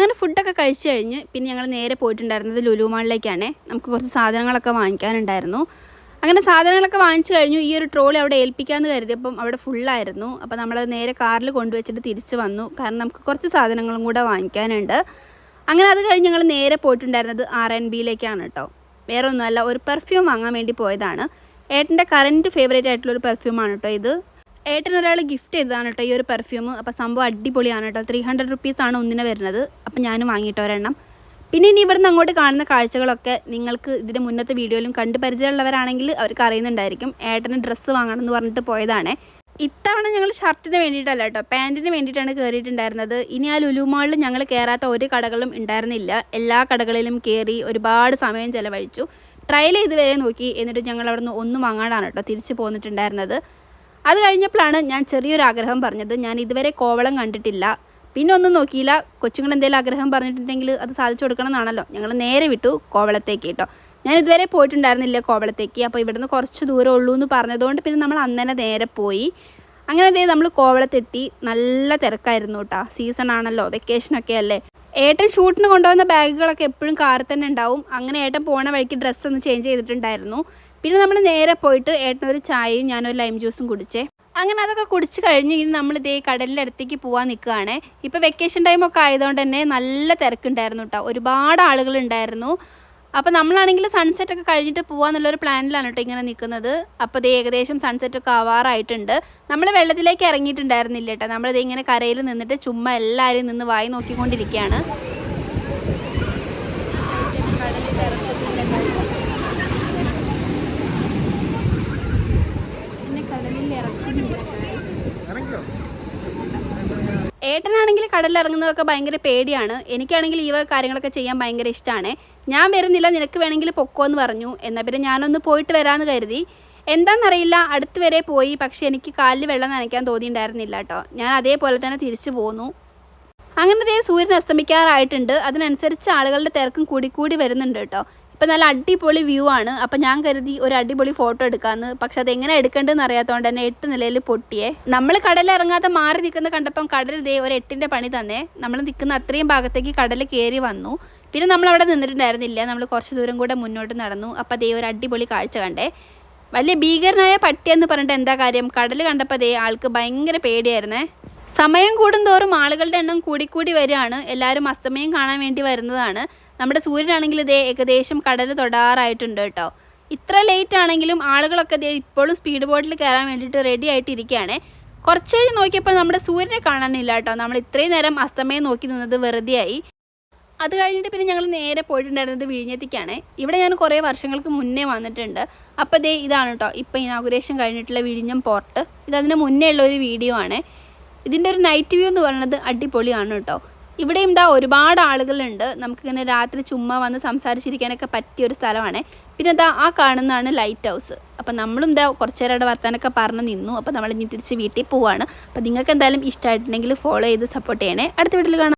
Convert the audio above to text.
അങ്ങനെ ഫുഡൊക്കെ കഴിച്ചു കഴിഞ്ഞ് പിന്നെ ഞങ്ങൾ നേരെ പോയിട്ടുണ്ടായിരുന്നത് ലുലു മാളിലേക്കാണ്. നമുക്ക് കുറച്ച് സാധനങ്ങളൊക്കെ വാങ്ങിക്കാനുണ്ടായിരുന്നു. അങ്ങനെ സാധനങ്ങളൊക്കെ വാങ്ങിച്ചു കഴിഞ്ഞു. ഈ ഒരു ട്രോളി അവിടെ ഏൽപ്പിക്കാമെന്ന് കരുതിയപ്പം അവിടെ ഫുള്ളായിരുന്നു അപ്പോൾ നമ്മൾ നേരെ കാറിൽ കൊണ്ടുവച്ചിട്ട് തിരിച്ചു വന്നു. കാരണം നമുക്ക് കുറച്ച് സാധനങ്ങളും കൂടെ വാങ്ങിക്കാനുണ്ട്. അങ്ങനെ അത് കഴിഞ്ഞ് ഞങ്ങൾ നേരെ പോയിട്ടുണ്ടായിരുന്നത് ആർ എൻ ബിയിലേക്കാണ് കേട്ടോ. വേറെ ഒന്നുമല്ല ഒരു പെർഫ്യൂം വാങ്ങാൻ വേണ്ടി പോയതാണ്. ഏട്ടന്റെ കറന്റ് ഫേവറേറ്റ് ആയിട്ടുള്ള ഒരു പെർഫ്യൂമാണ് കേട്ടോ ഇത്. ഏട്ടൻ ഒരാൾ ഗിഫ്റ്റ് ചെയ്തതാണ് കേട്ടോ ഈ ഒരു പെർഫ്യൂം അപ്പോൾ സംഭവം അടിപൊളിയാണ് കേട്ടോ. ത്രീ ഹൺഡ്രഡ് റുപ്പീസാണ് ഒന്നിനെ വരുന്നത്. അപ്പോൾ ഞാനും വാങ്ങിയിട്ട് ഒരെണ്ണം. പിന്നെ ഇനി ഇവിടുന്ന് അങ്ങോട്ട് കാണുന്ന കാഴ്ചകളൊക്കെ നിങ്ങൾക്ക് ഇതിന്റെ മുന്നത്തെ വീഡിയോയിലും കണ്ട് പരിചയമുള്ളവരാണെങ്കിൽ അവർക്ക് അറിയുന്നുണ്ടായിരിക്കും. ഏട്ടന് ഡ്രസ്സ് വാങ്ങണം എന്ന് പറഞ്ഞിട്ട് പോയതാണ്. ഇത്തവണ ഞങ്ങൾ ഷർട്ടിന് വേണ്ടിയിട്ടല്ല കേട്ടോ പാന്റിന് വേണ്ടിയിട്ടാണ് കയറിയിട്ടുണ്ടായിരുന്നത് ഇനി ആ ലുലുമാളിൽ ഞങ്ങൾ കയറാത്ത ഒരു കടകളും ഉണ്ടായിരുന്നില്ല. എല്ലാ കടകളിലും കയറി ഒരുപാട് സമയം ചിലവഴിച്ചു. ട്രയൽ ചെയ്ത് വരെ നോക്കി എന്നിട്ട് ഞങ്ങൾ അവിടെ നിന്ന് ഒന്നും വാങ്ങാനാണ് കേട്ടോ തിരിച്ചു പോന്നിട്ടുണ്ടായിരുന്നത്. അത് കഴിഞ്ഞപ്പോഴാണ് ഞാൻ ചെറിയൊരു ആഗ്രഹം പറഞ്ഞത്. ഞാൻ ഇതുവരെ കോവളം കണ്ടിട്ടില്ല. പിന്നെ ഒന്നും നോക്കിയില്ല. കൊച്ചുങ്ങൾ എന്തെങ്കിലും ആഗ്രഹം പറഞ്ഞിട്ടുണ്ടെങ്കിൽ അത് സാധിച്ചു കൊടുക്കണം എന്നാണല്ലോ ഞങ്ങൾ നേരെ വിട്ടു കോവളത്തേക്ക് കേട്ടോ. ഞാൻ ഇതുവരെ പോയിട്ടുണ്ടായിരുന്നില്ല കോവളത്തേക്ക്. അപ്പോൾ ഇവിടുന്ന് കുറച്ച് ദൂരം ഉള്ളൂ എന്ന് പറഞ്ഞതുകൊണ്ട് പിന്നെ നമ്മൾ അന്നേനെ നേരെ പോയി. അങ്ങനെ അതേ നമ്മൾ കോവളത്തെത്തി. നല്ല തിരക്കായിരുന്നു കേട്ടോ. സീസൺ ആണല്ലോ. വെക്കേഷനൊക്കെ അല്ലേ? ഏട്ടൻ ഷൂട്ടിന് കൊണ്ടുവന്ന ബാഗുകളൊക്കെ എപ്പോഴും കാറിൽ തന്നെ ഉണ്ടാവും. അങ്ങനെ ഏട്ടൻ പോണ വഴിക്ക് ഡ്രസ്സ് ഒന്ന് ചേഞ്ച് ചെയ്തിട്ടുണ്ടായിരുന്നു. പിന്നെ നമ്മൾ നേരെ പോയിട്ട് ഏട്ടനൊരു ചായയും ഞാനൊരു ലൈം ജ്യൂസും കുടിച്ചേ. അങ്ങനെ അതൊക്കെ കുടിച്ച് കഴിഞ്ഞ് ഇനി നമ്മൾ ഇതേ കടലിന്റെ അടുത്തേക്ക് പോകാൻ നിൽക്കുകയാണ് ഇപ്പോൾ വെക്കേഷൻ ടൈമൊക്കെ ആയതുകൊണ്ട് തന്നെ നല്ല തിരക്കുണ്ടായിരുന്നു കേട്ടോ ഒരുപാട് ആളുകൾ ഉണ്ടായിരുന്നു. അപ്പോൾ നമ്മളാണെങ്കിൽ സൺസെറ്റ് ഒക്കെ കഴിഞ്ഞിട്ട് പോകാമെന്നുള്ളൊരു പ്ലാനിലാണ് കേട്ടോ ഇങ്ങനെ നിൽക്കുന്നത്. അപ്പോൾ ഇത് ഏകദേശം സൺസെറ്റ് ഒക്കെ ആവാറായിട്ടുണ്ട്. നമ്മൾ വെള്ളത്തിലേക്ക് ഇറങ്ങിയിട്ടുണ്ടായിരുന്നില്ല കേട്ടോ നമ്മളിത് ഇങ്ങനെ കരയിൽ നിന്നിട്ട് ചുമ്മാ എല്ലാവരും നിന്ന് വായി നോക്കിക്കൊണ്ടിരിക്കുകയാണ്. ഏട്ടനാണെങ്കിൽ കടലിൽ ഇറങ്ങുന്നതൊക്കെ ഭയങ്കര പേടിയാണ്. എനിക്കാണെങ്കിൽ ഈ കാര്യങ്ങളൊക്കെ ചെയ്യാൻ ഭയങ്കര ഇഷ്ടമാണ് ഞാൻ വരുന്നില്ല നിനക്ക് വേണമെങ്കിൽ പൊക്കോ എന്ന് പറഞ്ഞു. എന്നാൽ പിന്നെ ഞാനൊന്ന് പോയിട്ട് വരാമെന്ന് കരുതി. എന്താണെന്നറിയില്ല അടുത്ത് വരെ പോയി. പക്ഷേ എനിക്ക് കാലിൽ വെള്ളം നനയ്ക്കാൻ തോന്നിയിട്ടുണ്ടായിരുന്നില്ല കേട്ടോ. ഞാൻ അതേപോലെ തന്നെ തിരിച്ചു പോന്നു. അങ്ങനെ ദേ സൂര്യൻ അസ്തമിക്കാറായിട്ടുണ്ട്. അതിനനുസരിച്ച് ആളുകളുടെ തിരക്കും കൂടി കൂടി വരുന്നുണ്ട് കേട്ടോ. ഇപ്പം നല്ല അടിപൊളി വ്യൂ ആണ്. അപ്പം ഞാൻ കരുതി ഒരു അടിപൊളി ഫോട്ടോ എടുക്കാമെന്ന് പക്ഷെ അതെങ്ങനെ എടുക്കേണ്ടതെന്ന് അറിയാത്തതുകൊണ്ട് തന്നെ എട്ട് നിലയിൽ പൊട്ടിയേ. നമ്മൾ കടലിൽ ഇറങ്ങാതെ മാറി നിൽക്കുന്ന കണ്ടപ്പം കടൽ ദേ ഒരു എട്ടിന്റെ പണി തന്നെ. നമ്മൾ നിൽക്കുന്ന അത്രയും ഭാഗത്തേക്ക് കടൽ കയറി വന്നു. പിന്നെ നമ്മൾ അവിടെ നിന്നിട്ടുണ്ടായിരുന്നില്ല. നമ്മൾ കുറച്ച് ദൂരം കൂടെ മുന്നോട്ട് നടന്നു. അപ്പം ദേ ഒരു അടിപൊളി കാഴ്ച കണ്ടേ. വലിയ ഭീകരനായ പട്ടിയെന്ന് പറഞ്ഞിട്ട് എന്താ കാര്യം? കടൽ കണ്ടപ്പോൾ ദേ ആൾക്ക് ഭയങ്കര പേടിയായിരുന്നേ. സമയം കൂടുന്തോറും ആളുകളുടെ എണ്ണം കൂടിക്കൂടി വരികയാണ്. എല്ലാവരും അസ്തമയം കാണാൻ വേണ്ടി വരുന്നതാണ്. നമ്മുടെ സൂര്യനാണെങ്കിൽ ഇതേ ഏകദേശം കടൽ തൊടാറായിട്ടുണ്ട് കേട്ടോ. ഇത്ര ലേറ്റ് ആണെങ്കിലും ആളുകളൊക്കെ ഇപ്പോഴും സ്പീഡ് ബോട്ടിൽ കയറാൻ വേണ്ടിയിട്ട് റെഡി ആയിട്ടിരിക്കുകയാണ്. കുറച്ച് കഴിഞ്ഞ് നോക്കിയപ്പോൾ നമ്മുടെ സൂര്യനെ കാണാനില്ല കേട്ടോ. നമ്മൾ ഇത്രയും നേരം അസ്തമയം നോക്കി നിന്നത് വെറുതെയായി. അത് കഴിഞ്ഞിട്ട് പിന്നെ ഞങ്ങൾ നേരെ പോയിട്ടുണ്ടായിരുന്നത് വിഴിഞ്ഞത്തേക്കാണ്. ഇവിടെ ഞാൻ കുറേ വർഷങ്ങൾക്ക് മുന്നേ വന്നിട്ടുണ്ട്. അപ്പോൾ ദേ ഇതാണ് കേട്ടോ. ഇപ്പോൾ ഇനാഗുറേഷൻ കഴിഞ്ഞിട്ടുള്ള വിഴിഞ്ഞം പോർട്ട് ഇതതിന് മുന്നേ ഉള്ള ഒരു വീഡിയോ ആണ്. ഇതിന്റെ ഒരു നൈറ്റ് വ്യൂ എന്ന് പറയുന്നത് അടിപൊളിയാണ് കേട്ടോ. ഇവിടെയും ഇതാ ഒരുപാട് ആളുകളുണ്ട്. നമുക്കിങ്ങനെ രാത്രി ചുമ്മാ വന്ന് സംസാരിച്ചിരിക്കാനൊക്കെ പറ്റിയ ഒരു സ്ഥലമാണ്. പിന്നെ ഇതാ ആ കാണുന്നതാണ് ലൈറ്റ് ഹൗസ് അപ്പം നമ്മളും ഇതാ കുറച്ച് നേരം അവിടെ വർത്താനൊക്കെ പറഞ്ഞ് നിന്നു. അപ്പോൾ നമ്മൾ ഇനി തിരിച്ച് വീട്ടിൽ പോവാണ്. അപ്പോൾ നിങ്ങൾക്ക് എന്തായാലും ഇഷ്ടമായിട്ടുണ്ടെങ്കിൽ ഫോളോ ചെയ്ത് സപ്പോർട്ട് ചെയ്യണേ. അടുത്ത വീട്ടിൽ കാണാം.